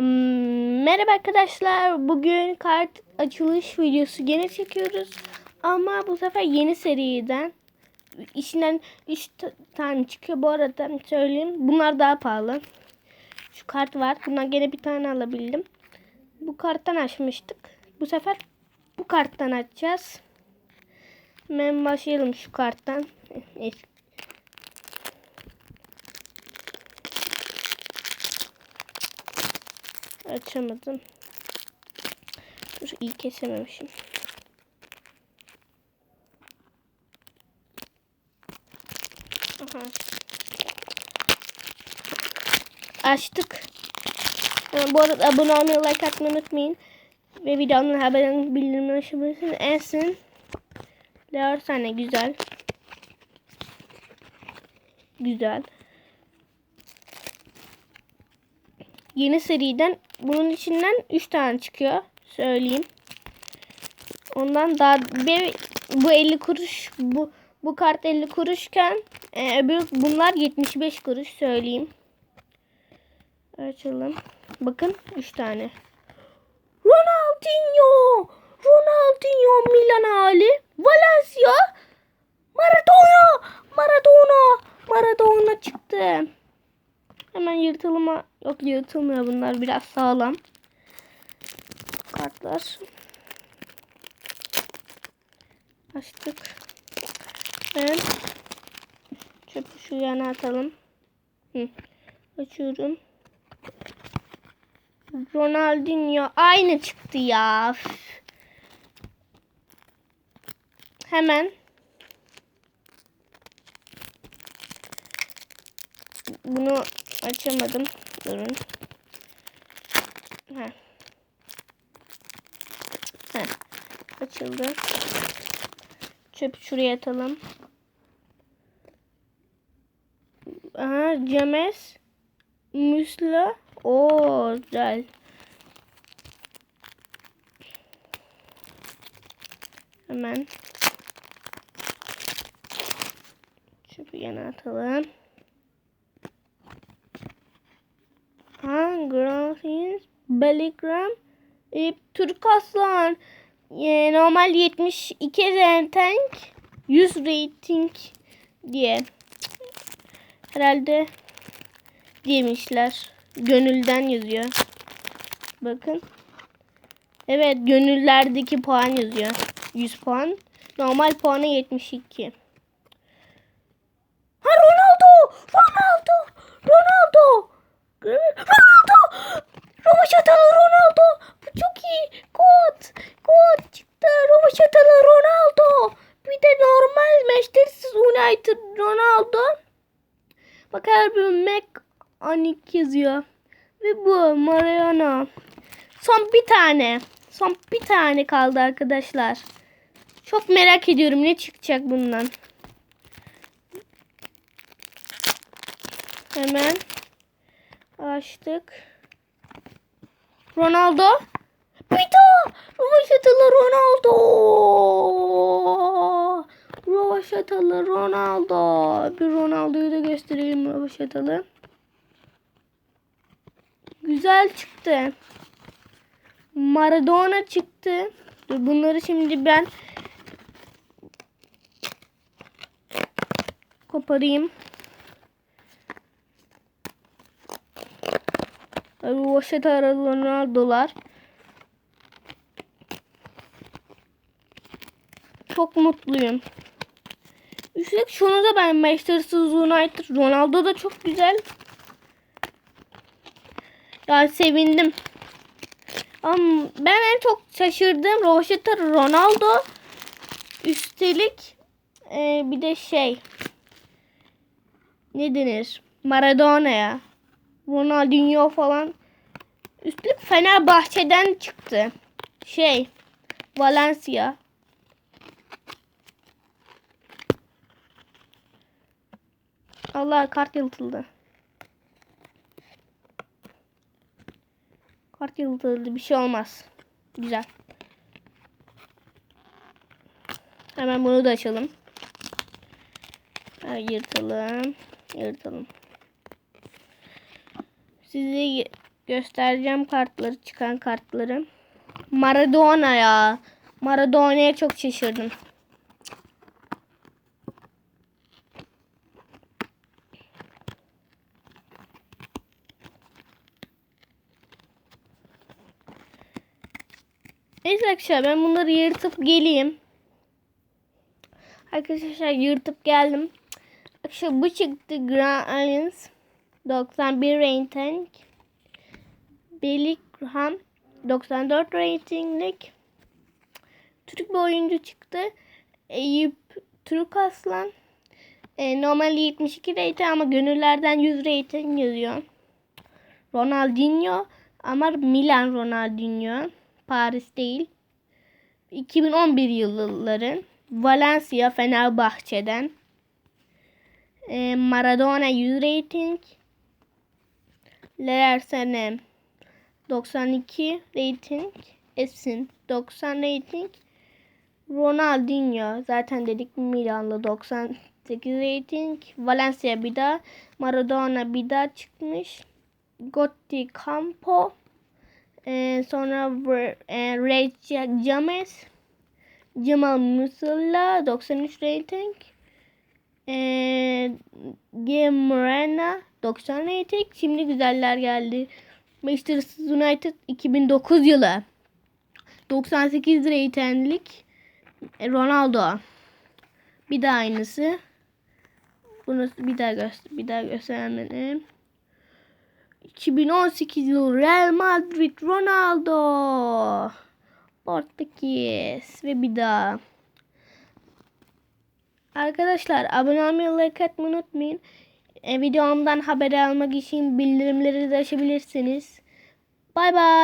Merhaba arkadaşlar. Bugün kart açılış videosu gene çekiyoruz. Ama bu sefer yeni seriden. İçinden 3 tane çıkıyor. Bu arada söyleyeyim. Bunlar daha pahalı. Şu kart var. Bundan gene bir tane alabildim. Bu karttan açmıştık. Bu sefer bu karttan açacağız. Hemen başlayalım şu karttan. Eski Açamadım. Dur iyi kesememişim. Aha. Açtık. Ha, Bu arada abone olmayı, like atmayı unutmayın. Ve videonun haberini bildirimleri açabilirsiniz. Ensin. Leor sahne güzel. Güzel. Yeni seriden bunun içinden 3 tane çıkıyor. Söyleyeyim. Ondan daha bir, bu 50 kuruş bu bu kart 50 kuruşken e, öbür bunlar 75 kuruş söyleyeyim. Açalım. Bakın 3 tane. Ronaldinho Milan hali. Valencia! Maradona! Maradona! Maradona çıktı. Hemen yırtılma yok yırtılmıyor bunlar biraz sağlam. Kartlar. Açtık. Ben çöpü şu yana atalım. Hı. Açıyorum. Ronaldinho aynı çıktı ya. Hemen bunu açamadım. Durun. Heh. Heh. Açıldı. Çöp şuraya atalım. Aha Cemes. Müsla. Oo güzel. Hemen çöpü yana atalım. Han Grafins Bellingham e, Türk Aslan e, normal 72 tank 100 rating diye herhalde demişler. Gönülden yazıyor. Bakın. Evet gönüllerdeki puan yazıyor. 100 puan. Normal puanı 72 ha Ronaldo! Ronaldo! Ronaldo! Ronaldo! Rovaşatalı Ronaldo! Bu çok iyi. Kod! Kod çıktı. Rovaşatalı Ronaldo! Bir de normal Manchester United Ronaldo. Her bir Mac Anik yazıyor. Ve bu Mariano. Son bir tane. Son bir tane kaldı arkadaşlar. Çok merak ediyorum ne çıkacak bundan. Hemen Açtık. Ronaldo. Pito! Rovaşatalı Ronaldo. Rovaşatalı Ronaldo. Bir Ronaldo'yu da göstereyim Rovaşatalı. Güzel çıktı. Maradona çıktı. Dur bunları şimdi ben koparayım. Roşet Ronaldo'lar. Çok mutluyum. Üstelik şunu da ben Manchester United Ronaldo da çok güzel. Yani sevindim. Ama ben en çok şaşırdığım Roşet Ronaldo. Üstelik e, bir de şey ne denir? Maradona'ya. Ronaldinho falan. Üstelik Fenerbahçe'den çıktı. Şey. Valencia. Allah kart yıltıldı. Kart yıltıldı. Bir şey olmaz. Güzel. Hemen bunu da açalım. Yırtalım. Yırtalım. Size göstereceğim kartları çıkan kartları. Maradona ya. Maradona'ya çok şaşırdım. Neyse arkadaşlar ben bunları yırtıp geleyim. Arkadaşlar yırtıp geldim. Arkadaşlar bu çıktı Grand Alliance 91 rating. Billy Graham 94 ratinglik. Türk bir oyuncu çıktı. Eyüp Türk Aslan. E, normalde 72 rating ama gönüllerden 100 rating yazıyor. Ronaldinho ama Milan Ronaldinho. Paris değil. 2011 yılların Valencia Fenerbahçe'den e, Maradona 100 rating Lersen 92 rating Esin 90 rating Ronaldinho zaten dedik Milan'lı 98 rating Valencia bir daha Maradona bir daha çıkmış Gotti Campo ee, sonra e, Ray James Cemal Musalla 93 rating. Ee, G. Morena 90 rating. Şimdi güzeller geldi. Manchester United 2009 yılı. 98 ratinglik Ronaldo. Bir daha aynısı. Bunu bir daha göster bir daha gösterelim 2018 yılı Real Madrid Ronaldo Portekiz ve bir daha Arkadaşlar abone olmayı like atmayı unutmayın. E, videomdan haber almak için bildirimleri de açabilirsiniz. Bay bay.